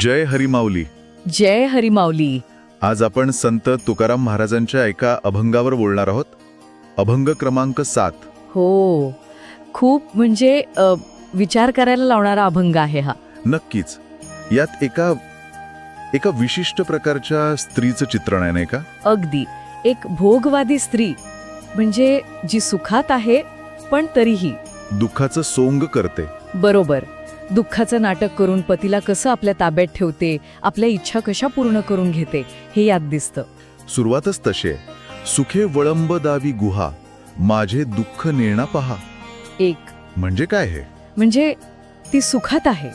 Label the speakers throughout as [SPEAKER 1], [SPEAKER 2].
[SPEAKER 1] जय हरिमाऊली
[SPEAKER 2] जय हरिमाऊली
[SPEAKER 1] आज आपण संत तुकाराम महाराजांच्या एका अभंगावर बोलणार आहोत. अभंग क्रमांक सात.
[SPEAKER 2] हो. खूप म्हणजे अ, विचार करायला लावणारा अभंग आहे हा.
[SPEAKER 1] नक्कीच. यात एका एका विशिष्ट प्रकारच्या स्त्रीचं चित्रण आहे नाही का?
[SPEAKER 2] अगदी. एक भोगवादी स्त्री. म्हणजे जी सुखात आहे पण तरीही.
[SPEAKER 1] दुःखाचं सोंग करते.
[SPEAKER 2] बरोबर. दुःखाचं नाटक करून पतीला कसं आपल्या ताब्यात ठेवते आपल्या इच्छा कशा पूर्ण करून घेते हे यात दिसतं.
[SPEAKER 1] सुरुवातच तशी आहे सुखे वळंब दावी गुहा माझे दुःख नेणा पहा.
[SPEAKER 2] एक.
[SPEAKER 1] म्हणजे काय हे?
[SPEAKER 2] म्हणजे ती सुखात आहे.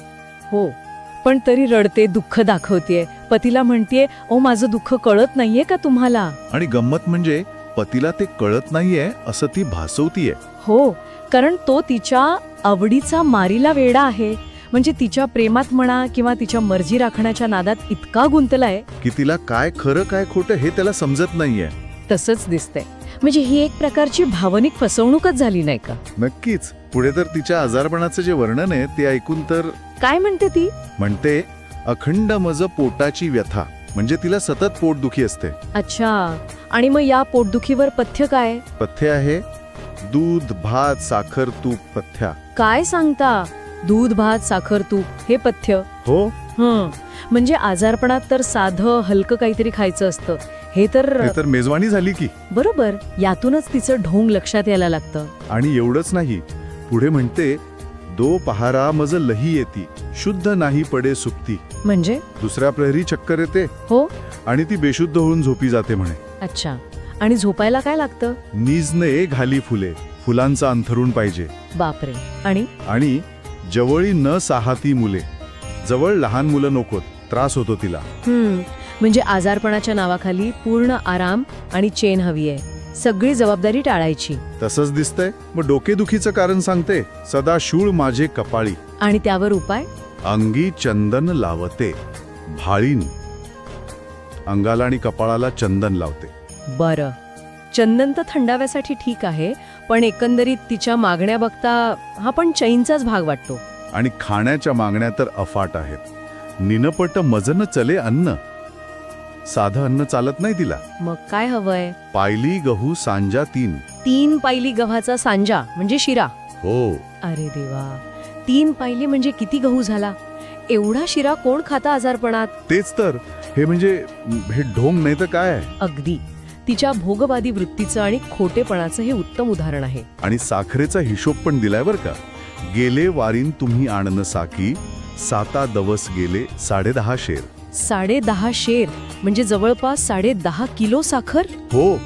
[SPEAKER 2] हो. पण तरी रडते दुःख दाखवतेय. पतीला म्हणतेय ओ माझं दुःख कळत नाहीये का तुम्हाला?
[SPEAKER 1] आणि गंमत म्हणजे पतीला ते कळत नाहीये असं ती भासवतीये.
[SPEAKER 2] हो. कारण तो तिच्या आवडीचा मारीला वेडा आहे. म्हणजे तिच्या प्रेमात म्हणा किंवा तिच्या मर्जी राखण्याच्या नादात इतका गुंतलाय.
[SPEAKER 1] की तिला काय खरं काय खोटं हे त्याला समजत नाहीये.
[SPEAKER 2] तसंच दिसतंय. म्हणजे ही एक प्रकारची भावनिक फसवणूकच झाली नाही का?
[SPEAKER 1] नक्कीच. पुढे तर तिच्या आजारपणाचं जे वर्णन आहे ते ऐकून तर
[SPEAKER 2] काय म्हणते ती?
[SPEAKER 1] म्हणते अखंड मज पोटाची व्यथा. म्हणजे तिला सतत पोटदुखी असते.
[SPEAKER 2] अच्छा. आणि मग या पोटदुखीवर पथ्य काय?
[SPEAKER 1] पथ्य आहे दूध भात साखर तूप पथ्या.
[SPEAKER 2] काय सांगता? दूध भात साखर तूप हे पथ्य.
[SPEAKER 1] हो.
[SPEAKER 2] हं. म्हणजे आजारपणात तर साधं हलकं काहीतरी खायचं असतं. हे तर
[SPEAKER 1] तर मेजवानी झाली की.
[SPEAKER 2] बरोबर. यातूनच तिचं ढोंग लक्षात यायला लागतं.
[SPEAKER 1] आणि एवढंच नाही. पुढे म्हणते दो पहारा मज लही येती. शुद्ध नाही पडे सुप्ती.
[SPEAKER 2] म्हणजे?
[SPEAKER 1] दुसऱ्या प्रहरी चक्कर येते.
[SPEAKER 2] हो.
[SPEAKER 1] आणि ती बेशुद्ध होऊन झोपी जाते म्हणे.
[SPEAKER 2] अच्छा. आणि झोपायला काय लागतं?
[SPEAKER 1] निजने घाली फुले. फुलांचा अंथरून पाहिजे.
[SPEAKER 2] बापरे. आणि?
[SPEAKER 1] आणि जवळी न साहाती मुले. जवळ लहान मुलं नकोत त्रास होतो तिला.
[SPEAKER 2] हम्म. म्हणजे आजारपणाच्या नावाखाली पूर्ण आराम आणि चेन हवी आहे. सगळी जबाबदारी टाळायची.
[SPEAKER 1] तसंच दिसतंय. मग डोकेदुखीचं कारण सांगते. सदा शूळ माझे कपाळी.
[SPEAKER 2] आणि त्यावर उपाय?
[SPEAKER 1] अंगी चंदन लावते. भाळीन. अंगाला आणि कपाळाला चंदन लावते.
[SPEAKER 2] बरं. चंदन तर थंडाव्यासाठी ठीक आहे पण एकंदरीत तिच्या मागण्या बघता हा पण चैनचाच भाग वाटतो.
[SPEAKER 1] आणि खाण्याच्या मागण्या तर अफाट आहेत. निनपट मजन चले अन्न. साधं अन्न चालत नाही तिला.
[SPEAKER 2] मग काय हवंय?
[SPEAKER 1] पायली गहू सांजा तीन.
[SPEAKER 2] तीन पायली गव्हाचा सांजा म्हणजे शिरा.
[SPEAKER 1] हो.
[SPEAKER 2] अरे देवा. तीन पायली म्हणजे किती गहू झाला? एवढा शिरा कोण खाता आजारपणात?
[SPEAKER 1] तेच तर. हे म्हणजे हे ढोंग नाही तर काय?
[SPEAKER 2] अगदी. तिच्या भोगवादी वृत्तीचं आणि खोटेपणाचं हे उत्तम उदाहरण आहे.
[SPEAKER 1] आणि साखरेचा हिशोब पण दिलाय बर का? गेले वारीन तुम्ही आणन साकी साता दवस गेले साडेदहा शेर.
[SPEAKER 2] साडे दहा शेर म्हणजे जवळपास साडे दहा किलो साखर?
[SPEAKER 1] हो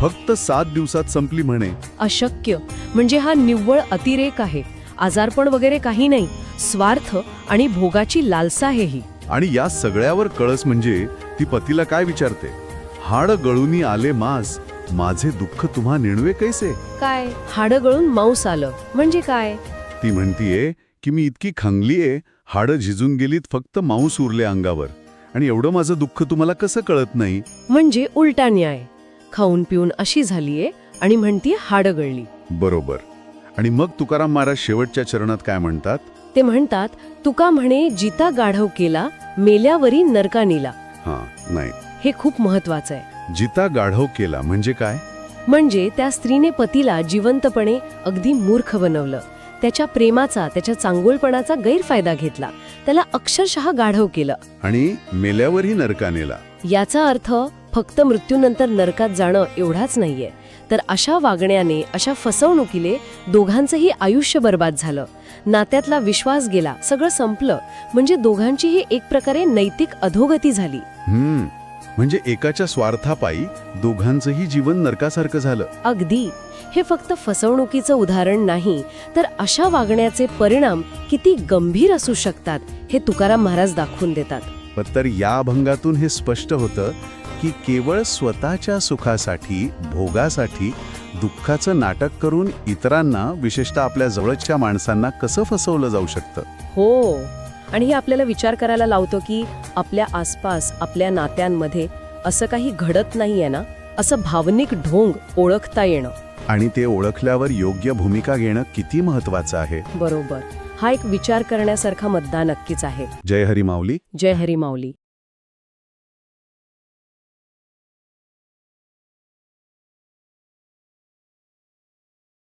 [SPEAKER 1] फक्त सात दिवसात संपली म्हणे.
[SPEAKER 2] अशक्य म्हणजे हा निव्वळ अतिरेक आहे. आजारपण वगैरे काही नाही स्वार्थ आणि भोगाची लालसा आहे ही.
[SPEAKER 1] आणि या सगळ्यावर कळस म्हणजे ती पतीला काय विचारते? हाड गळूनी आले मास. माझे दुःख तुम्हा नेणवे कैसे?
[SPEAKER 2] काय? हाडं गळून मांस आलं. म्हणजे काय?
[SPEAKER 1] ती म्हणतीये की मी इतकी खंगलीये हाडं झिजून गेलीत फक्त मांस उरले अंगावर. आणि एवढं माझं दुःख तुम्हाला कसं कळत नाही?
[SPEAKER 2] म्हणजे उलटा न्याय. खाऊन पिऊन अशी झालीये आणि म्हणतीये हाडं गळली.
[SPEAKER 1] बरोबर. आणि मग तुकाराम महाराज शेवटच्या चरणात काय म्हणतात?
[SPEAKER 2] ते म्हणतात तुका म्हणे जिता गाढव केला मेल्यावरी नरका नेला.
[SPEAKER 1] हा नाही.
[SPEAKER 2] हे खूप महत्वाचं आहे.
[SPEAKER 1] जिता गाढव केला म्हणजे काय?
[SPEAKER 2] म्हणजे त्या स्त्रीने पतीला जिवंतपणे अगदी मूर्ख बनवलं. त्याच्या प्रेमाचा त्याच्या चांगुलपणाचा गैरफायदा घेतला. त्याला अक्षरशः गाढव केलं.
[SPEAKER 1] आणि मेल्यावरही नरकानेला
[SPEAKER 2] याचा अर्थ फक्त मृत्यूनंतर नरकात जाणं एवढाच नाहीये. तर अशा वागण्याने अशा फसवणुकीले दोघांचंही आयुष्य बर्बाद झालं. नात्यातला विश्वास गेला सगळं संपलं. म्हणजे दोघांचीही एक प्रकारे नैतिक अधोगती झाली.
[SPEAKER 1] म्हणजे एकाच्या स्वार्थापायी दोघांचंही जीवन नरकासारखं झालं.
[SPEAKER 2] अगदी. हे फक्त फसवणुकीचं उदाहरण नाही तर अशा वागण्याचे परिणाम किती गंभीर असू शकतात हे तुकाराम महाराज दाखवून देतात.
[SPEAKER 1] पण तर या अभंगातून हे स्पष्ट होतं की केवळ स्वतःच्या सुखासाठी भोगासाठी दुःखाचं नाटक करून इतरांना विशेषतः आपल्या जवळच्या माणसांना कसं फसवलं जाऊ शकतं?
[SPEAKER 2] हो. आणि हे आपल्याला विचार करायला लावतो की आपल्या आसपास आपल्या नात्यांमध्ये असं काही घडत नाहीये ना? असं भावनिक ढोंग ओळखता येणं.
[SPEAKER 1] आणि ते ओळखल्यावर योग्य भूमिका घेणं किती महत्वाचं आहे?
[SPEAKER 2] बरोबर. हा एक विचार करण्यासारखा मुद्दा नक्कीच आहे.
[SPEAKER 1] जय हरी माऊली.
[SPEAKER 2] जय हरी माऊली.